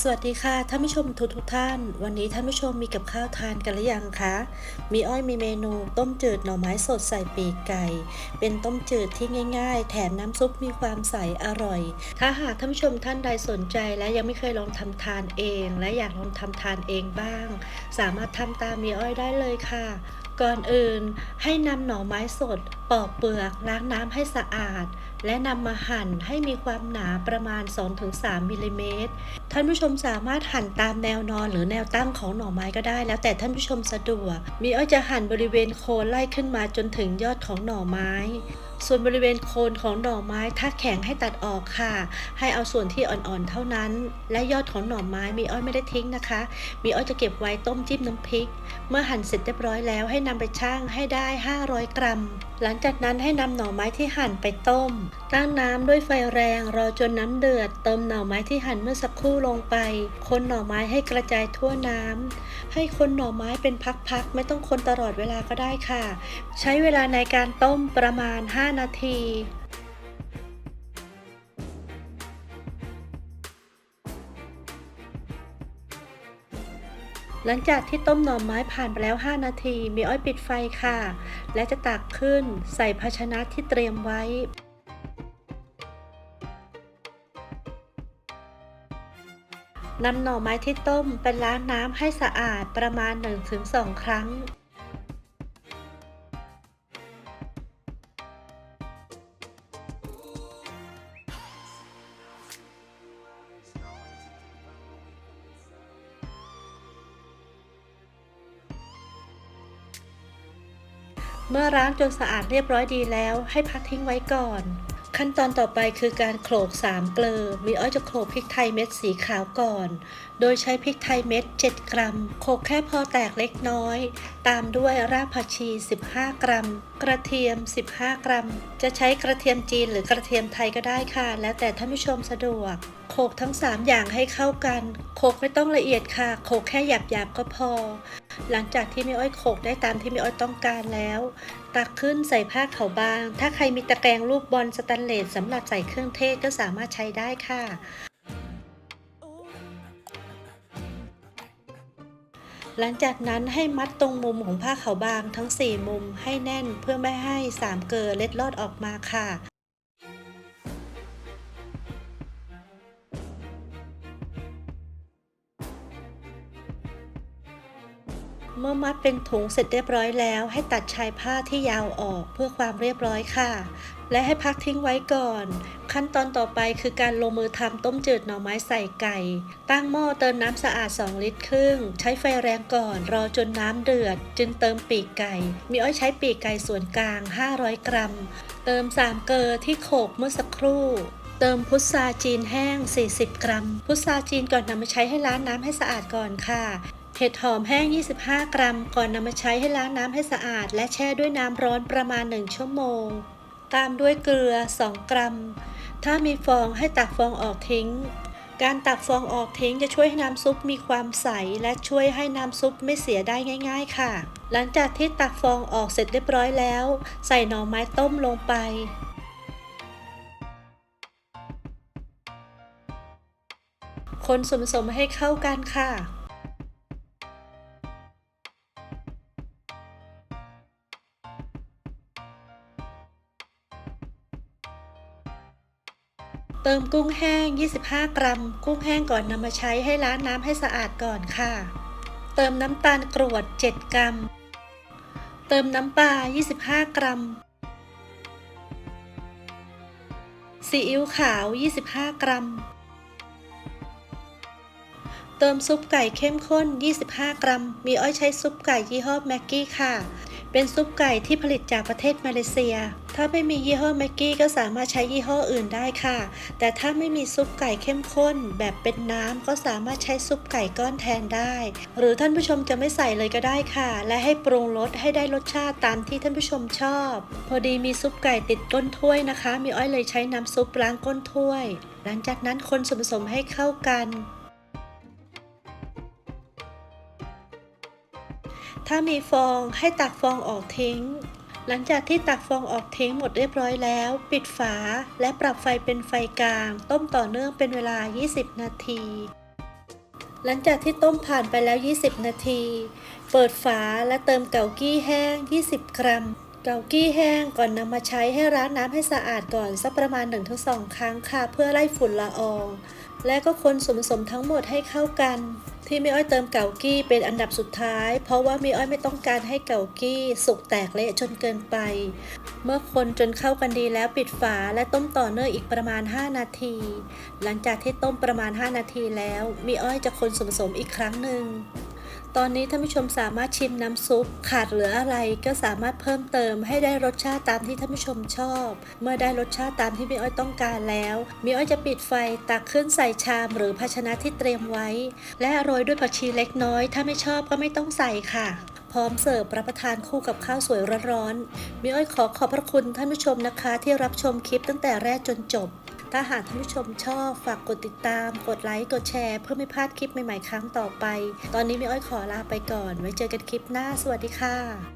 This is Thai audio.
สวัสดีค่ะท่านผู้ชมทุกทุกท่าน วันนี้ท่านผู้ชมมีกับข้าวทานกันหรือยังคะมีอ้อยมีเมนู ต้มจืดหน่อไม้สดใส่ปีกไก่ เป็นต้มจืดที่ง่าย ๆ แถมน้ำซุปมีความใสอร่อย ถ้าหากท่านผู้ชมท่านใดสนใจและยังไม่เคยลองทำทานเอง และอยากลองทำทานเองบ้าง สามารถทำตามมีอ้อยได้เลยค่ะก่อนอื่นให้นำหน่อไม้สดปอกเปลือกล้างน้ำให้สะอาด และนำมาหั่นให้มีความหนาประมาณ 2-3มิลลิเมตรท่านผู้ชมสามารถหั่นตามแนวนอนหรือแนวตั้งของหน่อไม้ก็ได้ แล้วแต่ท่านผู้ชมสะดวก มีอ้อยจะหั่นบริเวณโคนไล่ขึ้นมาจนถึงยอดของหน่อไม้ ส่วนบริเวณโคนของหน่อไม้ถ้าแข็งให้ตัดออกค่ะ ให้เอาส่วนที่อ่อนๆเท่านั้น และยอดของหน่อไม้มีอ้อยไม่ได้ทิ้งนะคะ มีอ้อยจะเก็บไว้ต้มจิ้มน้ำพริก เมื่อหั่นเสร็จเรียบร้อยแล้วให้นำไปชั่งให้ได้ 500 กรัม หลังจากนั้นให้นำหน่อไม้ที่หั่นไปต้ม ตั้งน้ำด้วยไฟแรง รอจนน้ำเดือด เติมหน่อไม้ที่หั่นเมื่อสักครู่ลงไป คนหน่อไม้ให้กระจายทั่วน้ำ ให้คนหน่อไม้เป็นพักๆ ไม่ต้องคนตลอดเวลาก็ได้ค่ะ ใช้เวลาในการต้มประมาณ 5 นาที หลังจากที่ต้มหน่อไม้ผ่านไปแล้ว 5 นาที มีอ้อยปิดไฟค่ะ และจะตักขึ้นใส่ภาชนะที่เตรียมไว้นำหน่อไม้ที่ต้มไปล้างน้ำให้สะอาดประมาณ 1-2 ครั้ง เมื่อล้างจนสะอาดเรียบร้อยดีแล้วให้พักทิ้งไว้ก่อน ขั้นตอนต่อไปคือการโขลก3เกลือมีอ้อยจะโขลกพริกไทยเม็ดสีขาวก่อน โดยใช้พริกไทยเม็ด 7 กรัม โขลกแค่พอแตกเล็กน้อย ตามด้วยรากผักชี 15 กรัม กระเทียม 15 กรัม จะใช้กระเทียมจีนหรือกระเทียมไทยก็ได้ค่ะ แล้วแต่ท่านผู้ชมสะดวกโขลกทั้ง 3 อย่างให้เข้ากัน โขลกไม่ต้องละเอียดค่ะ โขลกแค่หยาบๆก็พอ หลังจากที่แม่อ้อยโขกได้ตามที่แม่อ้อยต้องการแล้ว ตักขึ้นใส่ผ้าขาวบาง ถ้าใครมีตะแกรงรูปบอลสแตนเลสสำหรับใส่เครื่องเทศก็สามารถใช้ได้ค่ะหลังจากนั้นให้มัดตรงมุมของผ้าขาวบางทั้ง 4 มุมให้แน่นเพื่อไม่ให้สามเกลือเล็ดลอดออกมาค่ะ เมื่อมัดเป็นถุงเสร็จเรียบร้อยแล้ว ให้ตัดชายผ้าที่ยาวออกเพื่อความเรียบร้อยค่ะ และให้พักทิ้งไว้ก่อน ขั้นตอนต่อไปคือการลงมือทำต้มจืดหน่อไม้ใส่ไก่ ตั้งหม้อเติมน้ำสะอาด 2 ลิตรครึ่ง ใช้ไฟแรงก่อน รอจนน้ำเดือด จึงเติมปีกไก่ มีอ้อยใช้ปีกไก่ส่วนกลาง 500 กรัม เติม 3 เกลือที่โขลกเมื่อสักครู่เติมพุทราจีนแห้ง 40 กรัม พุทราจีนก่อนนำมาใช้ให้ล้างน้ำให้สะอาดก่อนค่ะ เห็ดหอมแห้ง 25 กรัม ก่อนนำมาใช้ให้ล้างน้ำให้สะอาด และแช่ด้วยน้ำร้อนประมาณ 1 ชั่วโมง ตามด้วยเกลือ 2 กรัม ถ้ามีฟองให้ตักฟองออกทิ้ง การตักฟองออกทิ้งจะช่วยให้น้ำซุปมีความใส และช่วยให้น้ำซุปไม่เสียได้ง่าย ๆ ค่ะ หลังจากที่ตักฟองออกเสร็จเรียบร้อยแล้ว ใส่หน่อไม้ต้มลงไปคนส่วนผสมให้เข้ากันค่ะ เติมกุ้งแห้ง 25 กรัม กุ้งแห้งก่อนนำมาใช้ให้ล้างน้ำให้สะอาดก่อนค่ะ เติมน้ำตาลกรวด 7 กรัม เติมน้ำปลา 25 กรัม ซีอิ๊วขาว 25 กรัม เติมซุปไก่เข้มข้น 25 กรัม มีอ้อยใช้ซุปไก่ยี่ห้อแม็กกี้ค่ะ เป็นซุปไก่ที่ผลิตจากประเทศมาเลเซีย ถ้าไม่มียี่ห้อแม็กกี้ก็สามารถใช้ยี่ห้ออื่นได้ค่ะ แต่ถ้าไม่มีซุปไก่เข้มข้น แบบเป็นน้ำก็สามารถใช้ซุปไก่ก้อนแทนได้ หรือท่านผู้ชมจะไม่ใส่เลยก็ได้ค่ะ และให้ปรุงรสให้ได้รสชาติตามที่ท่านผู้ชมชอบ พอดีมีซุปไก่ติดก้นถ้วยนะคะ มีอ้อยเลยใช้น้ำซุปล้างก้นถ้วย หลังจากนั้นคนส่วนผสมให้เข้ากัน ถ้ามีฟองให้ตักฟองออกทิ้ง หลังจากที่ตักฟองออกทิ้งหมดเรียบร้อยแล้ว ปิดฝาและปรับไฟเป็นไฟกลาง ต้มต่อเนื่องเป็นเวลา 20 นาที หลังจากที่ต้มผ่านไปแล้ว 20 นาที เปิดฝาและเติมเกากี้แห้ง 20 กรัม เกากี้แห้งก่อนนำมาใช้ให้ล้างน้ำให้สะอาดก่อนสักประมาณ 1-2 ครั้งค่ะ เพื่อไล่ฝุ่นละออง และก็คนส่วนผสมทั้งหมดให้เข้ากัน ที่มีอ้อยเติมเกากี้เป็นอันดับสุดท้าย เพราะว่ามีอ้อยไม่ต้องการให้เกากี้สุกแตกเละจนเกินไป เมื่อคนจนเข้ากันดีแล้วปิดฝาและต้มต่อเนื่องอีกประมาณ 5 นาที หลังจากที่ต้มประมาณ 5 นาทีแล้วมีอ้อยจะคนส่วนผสมอีกครั้งหนึ่ง ตอนนี้ท่านผู้ชมสามารถชิมน้ำซุป ขาดเหลืออะไรก็สามารถเพิ่มเติมให้ได้รสชาติตามที่ท่านผู้ชมชอบ เมื่อได้รสชาติตามที่มีอ้อยต้องการแล้วมีอ้อยจะปิดไฟตักขึ้นใส่ชามหรือภาชนะที่เตรียมไว้ และโรยด้วยผักชีเล็กน้อย ถ้าไม่ชอบก็ไม่ต้องใส่ค่ะพร้อมเสิร์ฟรับประทานคู่กับข้าวสวยร้อนๆ มีอ้อยขอขอบพระคุณท่านผู้ชมนะคะ ที่รับชมคลิปตั้งแต่แรกจนจบ ถ้าหากท่านผู้ชมชอบฝากกดติดตาม กดไลค์ กดแชร์ เพื่อไม่พลาดคลิปใหม่ๆครั้งต่อไป ตอนนี้มีอ้อยขอลาไปก่อน ไว้เจอกันคลิปหน้า สวัสดีค่ะ